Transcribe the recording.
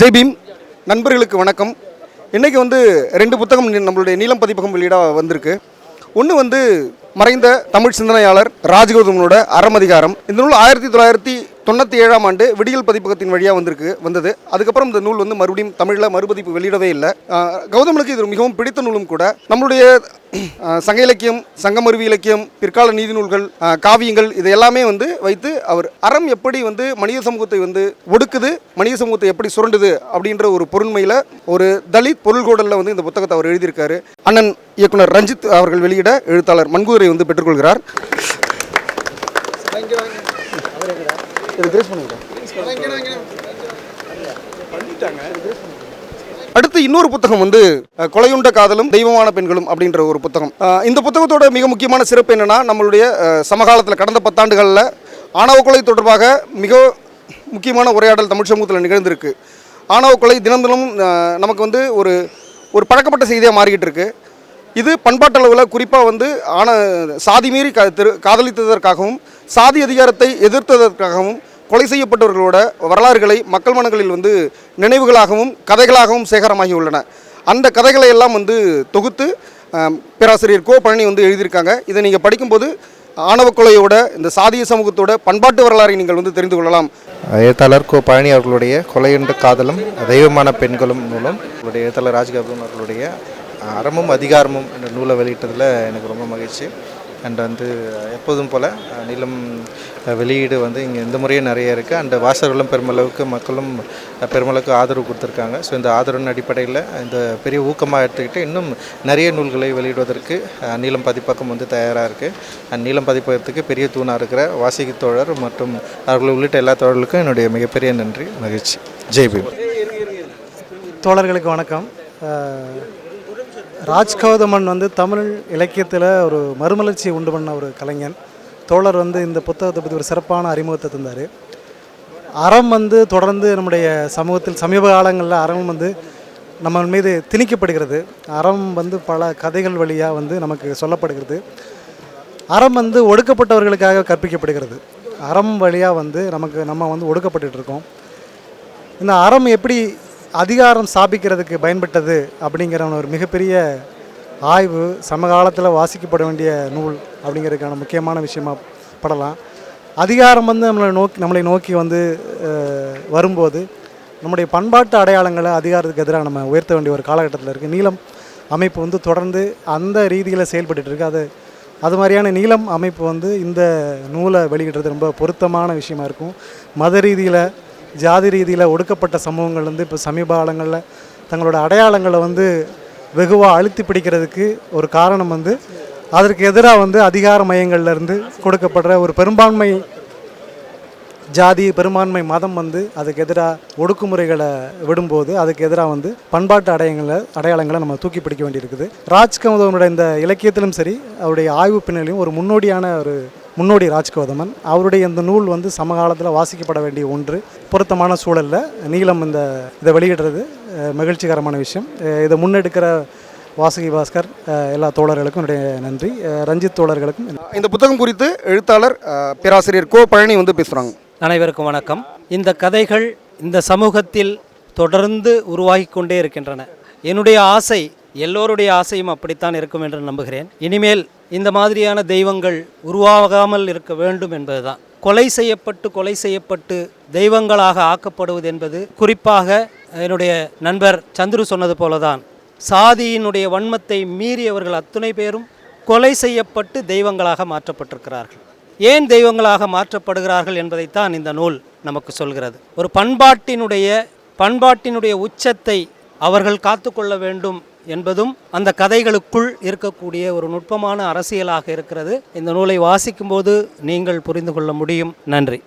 ஜெய் பீம். நண்பர்களுக்கு வணக்கம். இன்றைக்கி வந்து ரெண்டு புத்தகம் நம்மளுடைய நீளம் பதிப்பகம் வெளியிடாக வந்திருக்கு. ஒன்று வந்து மறைந்த தமிழ் சிந்தனையாளர் ராஜகௌதமனோட அறமதிகாரம் இந்த நூல் ஆயிரத்தி தொள்ளாயிரத்தி தொண்ணூற்றி ஏழாம் ஆண்டு விடியல் பதிப்பகத்தின் வழியாக வந்திருக்கு வந்தது. அதுக்கப்புறம் இந்த நூல் வந்து மறுபடியும் தமிழில் மறுபதிப்பு வெளியிடவே இல்லை. கௌதமனுக்கு இது மிகவும் பிடித்த நூலும் கூட. நம்மளுடைய சங்க இலக்கியம் சங்கமருவி இலக்கியம் பிற்கால நீதி நூல்கள் காவியங்கள் இது எல்லாமே வந்து வைத்து அவர் அறம் எப்படி வந்து மனித சமூகத்தை வந்து ஒடுக்குது மனித சமூகத்தை எப்படி சுரண்டுது அப்படின்ற ஒரு பொருண்மையில் ஒரு தலித் பொருள்கோடலில் வந்து இந்த புத்தகத்தை அவர் எழுதியிருக்காரு. அண்ணன் இயக்குனர் ரஞ்சித் அவர்கள் வெளியிட எழுத்தாளர் மன்கூரை வந்து பெற்றுக்கொள்கிறார். அடுத்து இன்னொரு புத்தகம் வந்து கொலையுண்ட காதலும் தெய்வமான பெண்களும் அப்படின்ற ஒரு புத்தகம். இந்த புத்தகத்தோட மிக முக்கியமான சிறப்பு என்னன்னா நம்மளுடைய சமகாலத்தில் கடந்த பத்தாண்டுகளில் ஆணவ கொலை தொடர்பாக மிக முக்கியமான உரையாடல் தமிழ் சமூகத்தில் நிகழ்ந்திருக்கு. ஆணவ கொலை தினம் தினம் நமக்கு வந்து ஒரு ஒரு பழக்கப்பட்ட செய்தியாக மாறிக்கிட்டு இருக்கு. இது பண்பாட்டளவில் குறிப்பாக வந்து ஆன சாதி மீறி க திரு காதலித்ததற்காகவும் சாதி அதிகாரத்தை எதிர்த்ததற்காகவும் கொலை செய்யப்பட்டவர்களோட வரலாறுகளை மக்கள் மனங்களில் வந்து நினைவுகளாகவும் கதைகளாகவும் சேகரமாகி உள்ளன அந்த கதைகளை எல்லாம் வந்து தொகுத்து பேராசிரியர் கோ பழனி வந்து எழுதியிருக்காங்க. இதை நீங்கள் படிக்கும்போது ஆணவ கொலையோட இந்த சாதிய சமூகத்தோட பண்பாட்டு வரலாறை நீங்கள் வந்து தெரிந்து கொள்ளலாம். எழுத்தாளர் கோ பழனி அவர்களுடைய கொலையுண்ட காதலும் தெய்வமான பெண்களும் நூலும் அவருடைய எழுத்தாளர் ராஜ்கபூர் அவர்களுடைய அறமும் அதிகாரமும் என்ற நூலை வெளியிட்டதில் எனக்கு ரொம்ப மகிழ்ச்சி. அண்ட் வந்து எப்போதும் போல் நிலம் வெளியீடு வந்து இங்கே இந்த முறையும் நிறைய இருக்குது அண்ட் வாசகர்களும் பெருமளவுக்கு மக்களும் பெருமளவுக்கு ஆதரவு கொடுத்துருக்காங்க. ஸோ இந்த ஆதரவின் அடிப்படையில் இந்த பெரிய ஊக்கமாக எடுத்துக்கிட்டு இன்னும் நிறைய நூல்களை வெளியிடுவதற்கு நீளம் பதிப்பக்கம் வந்து தயாராக இருக்குது அண்ட் நீளம் பதிப்பகத்துக்கு பெரிய தூணாக இருக்கிற வாசிக்கு தோழர் மற்றும் அவர்கள் உள்ளிட்ட எல்லா தோழர்களுக்கும் என்னுடைய மிகப்பெரிய நன்றி மகிழ்ச்சி. ஜெய் பீம். தோழர்களுக்கு வணக்கம். ராஜ் ராஜ்கௌதமன் வந்து தமிழ் இலக்கியத்தில் ஒரு மறுமலர்ச்சியை உண்டு பண்ண ஒரு கலைஞன். தோழர் வந்து இந்த புத்தகத்தை பற்றி ஒரு சிறப்பான அறிமுகத்தை தந்தார். அறம் வந்து தொடர்ந்து நம்முடைய சமூகத்தில் சமீப காலங்களில் அறம் வந்து நம்ம மீது திணிக்கப்படுகிறது. அறம் வந்து பல கதைகள் வழியாக வந்து நமக்கு சொல்லப்படுகிறது. அறம் வந்து ஒடுக்கப்பட்டவர்களுக்காக கற்பிக்கப்படுகிறது. அறம் வழியாக வந்து நமக்கு நம்ம வந்து ஒடுக்கப்பட்டு இருக்கோம். இந்த அறம் எப்படி அதிகாரம் ஸ்தாபிக்கிறதுக்கு பயன்பட்டது அப்படிங்கிற ஒரு மிகப்பெரிய ஆய்வு சமகாலத்தில் வாசிக்கப்பட வேண்டிய நூல் அப்படிங்கிறதுக்கான முக்கியமான விஷயமா படலாம். அதிகாரம் வந்து நம்மளை நோக்கி நம்மளை நோக்கி வந்து வரும்போது நம்முடைய பண்பாட்டு அடையாளங்களை அதிகாரத்துக்கு எதிராக நம்ம உயர்த்த வேண்டிய ஒரு காலகட்டத்தில் இருக்குது நீளம் அமைப்பு வந்து தொடர்ந்து அந்த ரீதியில் செயல்பட்டுட்டு இருக்கு. அது அது மாதிரியான நீளம் அமைப்பு வந்து இந்த நூலை வெளியிடுறது ரொம்ப பொருத்தமான விஷயமா இருக்கும். மத ரீதியில் ஜாதி ரீதியில் ஒடுக்கப்பட்ட சமூகங்கள் வந்து இப்போ சமீப காலங்களில் தங்களோட அடையாளங்களை வந்து வெகுவாக அழுத்தி பிடிக்கிறதுக்கு ஒரு காரணம் வந்து அதற்கு எதிராக வந்து அதிகார மையங்கள்லேருந்து கொடுக்கப்படுற ஒரு பெரும்பான்மை ஜாதி பெரும்பான்மை மதம் வந்து அதுக்கு எதிராக ஒடுக்குமுறைகளை விடும்போது அதுக்கு எதிராக வந்து பண்பாட்டு அடையங்களை அடையாளங்களை நம்ம தூக்கி பிடிக்க வேண்டியிருக்குது. ராஜ்கௌதமனோட இந்த இலக்கியத்திலும் சரி அவருடைய ஆய்வு பின்னணியும் ஒரு முன்னோடியான ஒரு முன்னோடி ராஜ்கௌதமன். அவருடைய இந்த நூல் வந்து சமகாலத்தில் வாசிக்கப்பட வேண்டிய ஒன்று. பொருத்தமான சூழலில் நீளம் இந்த இதை வெளியிடுறது மகிழ்ச்சிகரமான விஷயம். இதை முன்னெடுக்கிற வாசுகி பாஸ்கர் எல்லா தோழர்களுக்கும் என்னுடைய நன்றி. ரஞ்சித் தோழர்களுக்கும் இந்த புத்தகம் குறித்து எழுத்தாளர் பேராசிரியர் கோ பழனி வந்து பேசுகிறாங்க அனைவருக்கும் வணக்கம். இந்த கதைகள் இந்த சமூகத்தில் தொடர்ந்து உருவாகி கொண்டே இருக்கின்றன. என்னுடைய ஆசை எல்லோருடைய ஆசையும் அப்படித்தான் இருக்கும் என்று நம்புகிறேன். இனிமேல் இந்த மாதிரியான தெய்வங்கள் உருவாகாமல் இருக்க வேண்டும் என்பதுதான். கொலை செய்யப்பட்டு கொலை செய்யப்பட்டு தெய்வங்களாக ஆக்கப்படுவது என்பது குறிப்பாக என்னுடைய நண்பர் சந்துரு சொன்னது போலதான். சாதியினுடைய வன்மத்தை மீறியவர்கள் அத்துணை பேரும் கொலை செய்யப்பட்டு தெய்வங்களாக மாற்றப்பட்டிருக்கிறார்கள். ஏன் தெய்வங்களாக மாற்றப்படுகிறார்கள் என்பதைத்தான் இந்த நூல் நமக்கு சொல்கிறது. ஒரு பண்பாட்டினுடைய பண்பாட்டினுடைய உச்சத்தை அவர்கள் காத்துக்கொள்ள வேண்டும் என்பதும் அந்த கதைகளுக்குள் இருக்கக்கூடிய ஒரு நுட்பமான அரசியலாக இருக்கிறது. இந்த நூலை வாசிக்கும்போது நீங்கள் புரிந்து கொள்ள முடியும். நன்றி.